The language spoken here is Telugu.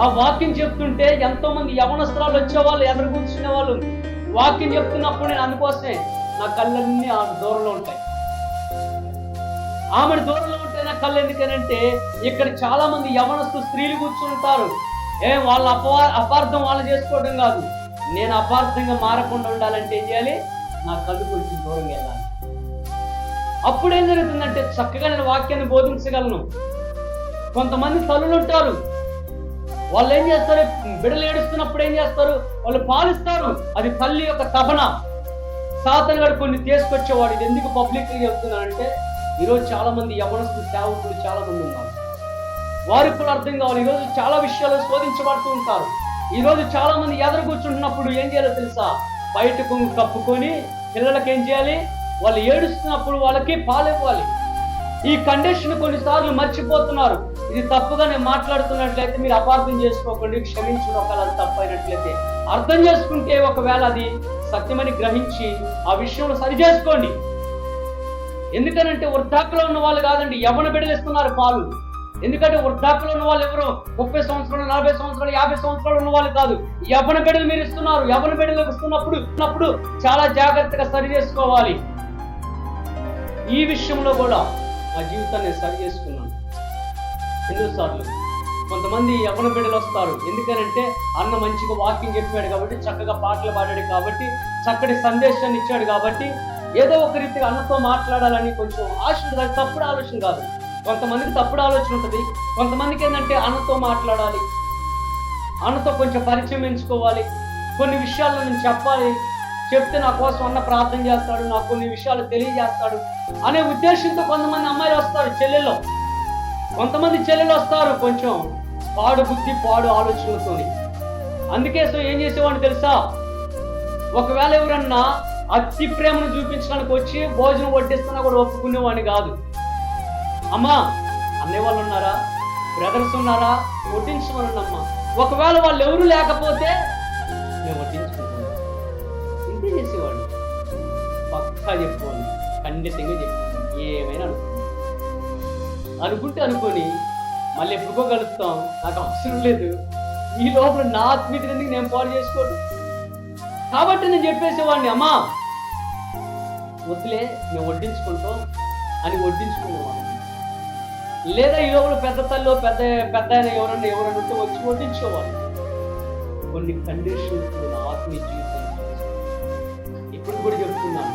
ఆ వాక్యం చెప్తుంటే ఎంతో మంది యవనస్త్రాలు వచ్చేవాళ్ళు ఎదురు కూర్చునే వాళ్ళు వాక్యం చెప్తున్నప్పుడు నేను అందుకోసమే నా కళ్ళన్నీ ఆమె దూరంలో ఉంటాయి. ఆమె దూరంలో ఉంటే నా కళ్ళు ఎందుకనంటే ఇక్కడ చాలా మంది యవనస్తు స్త్రీలు కూర్చుంటారు ఏం వాళ్ళ అపవా అపార్థం వాళ్ళు చేసుకోవడం కాదు. నేను అపార్థంగా మారకుండా ఉండాలంటే ఏం చేయాలి? నా కళ్ళు కొంచెం దూరంగా వెళ్ళాలి. అప్పుడు ఏం జరుగుతుందంటే చక్కగా నేను వాక్యాన్ని బోధించగలను. కొంతమంది తల్లులు ఉంటారు. వాళ్ళు ఏం చేస్తారు? బిడ్డలు ఏడుస్తున్నప్పుడు ఏం చేస్తారు? వాళ్ళు పాలిస్తారు. అది తల్లి యొక్క తపన. సాతన్ గారు కొన్ని తీసుకొచ్చేవాడు. ఇది ఎందుకు పబ్లిక్ చెప్తున్నానంటే ఈరోజు చాలా మంది యవనస్తు సేవకులు చాలా మంది ఉన్నారు. వారికి కూడా అర్థం కావాలి. ఈరోజు చాలా విషయాలు శోధించబడుతూ ఉంటారు. ఈరోజు చాలా మంది ఎదురు కూర్చుంటున్నప్పుడు ఏం చేయాలో తెలుసా? బయట కొంగు కప్పుకొని పిల్లలకి ఏం చేయాలి? వాళ్ళు ఏడుస్తున్నప్పుడు వాళ్ళకి పాలివ్వాలి. ఈ కండిషన్ కొన్నిసార్లు మర్చిపోతున్నారు. ఇది తప్పుగా నేను మాట్లాడుతున్నట్లయితే మీరు అపార్థం చేసుకోకండి క్షమించిన ఒకవేళ తప్పైనట్లయితే. అయినట్లయితే అర్థం చేసుకుంటే ఒకవేళ అది సత్యమని గ్రహించి ఆ విషయంలో సరి చేసుకోండి. ఎందుకనంటే వృద్ధాప్యలో ఉన్న వాళ్ళు కాదండి యవన బిడ్డలిస్తున్నారు పాలు. ఎందుకంటే వృద్ధాప్యలో ఉన్న వాళ్ళు ఎవరు? ముప్పై సంవత్సరాలు నలభై సంవత్సరాలు యాభై సంవత్సరాలు ఉన్న వాళ్ళు కాదు. యవన బిడ్డలు మీరు ఇస్తున్నారు. యవన బిడ్డలకు ఇస్తున్నప్పుడు ఇస్తున్నప్పుడు చాలా జాగ్రత్తగా సరి చేసుకోవాలి. ఈ విషయంలో కూడా నా జీవితాన్ని సరి చేసుకున్నాను. ఎన్నోసార్లు కొంతమంది యవన బిడ్డలు వస్తారు. ఎందుకనంటే అన్న మంచిగా వాకింగ్ చెప్పాడు కాబట్టి చక్కగా పాటలు పాడాడు కాబట్టి చక్కటి సందేశాన్ని ఇచ్చాడు కాబట్టి ఏదో ఒక రీతిగా అన్నతో మాట్లాడాలని కొంచెం ఆశ ఉంటుంది. తప్పుడు ఆలోచన కాదు. కొంతమందికి తప్పుడు ఆలోచన ఉంటుంది. కొంతమందికి ఏంటంటే అన్నతో మాట్లాడాలి. అన్నతో కొంచెం పరిచయం ఎంచుకోవాలి. కొన్ని విషయాలు నేను చెప్పాలి. చెప్తే నా కోసం అన్న ప్రార్థన చేస్తాడు. నాకు కొన్ని విషయాలు తెలియజేస్తాడు అనే ఉద్దేశంతో కొంతమంది అమ్మాయిలు వస్తారు చెల్లెల్లో. కొంతమంది చెల్లెలు వస్తారు కొంచెం పాడు బుద్ధి పాడు ఆలోచనలతో అందుకే సో ఏం చేసేవాడిని తెలుసా? ఒకవేళ ఎవరన్నా అతి ప్రేమను చూపించడానికి వచ్చి భోజనం వడ్డిస్తున్నా కూడా ఒప్పుకునేవాడిని కాదు. అమ్మా అన్నయ్య వాళ్ళు ఉన్నారా? బ్రదర్స్ ఉన్నారా? వడ్డించమని అమ్మా ఒకవేళ వాళ్ళు ఎవరు లేకపోతే మేము వడ్డించుకుంటాం. ఇంతే చేసేవాడు పక్కా చెప్పుకోండి. ఖండితంగా చెప్పుకోండి. ఏమైనా అనుకో అనుకుంటే అనుకొని మళ్ళీ ఎప్పుడుకో కలుస్తాం. నాకు అవసరం లేదు. ఈ లోపల నా ఆత్మీయత ఎందుకు నేను పాడు చేసుకోను? కాబట్టి నేను చెప్పేసేవాడిని అమ్మా! వద్దులే మేము వడ్డించుకుంటాం అని వడ్డించుకునేవాడు. లేదా ఈ లోపల పెద్ద తల్లి పెద్ద పెద్ద ఆయన ఎవరన్నా ఎవరన్నా ఉంటే వచ్చి వడ్డించేవాళ్ళు కొన్ని కండిషన్స్ ఆత్మీయ జీవితం ఇప్పుడు కూడా చెప్తున్నాను.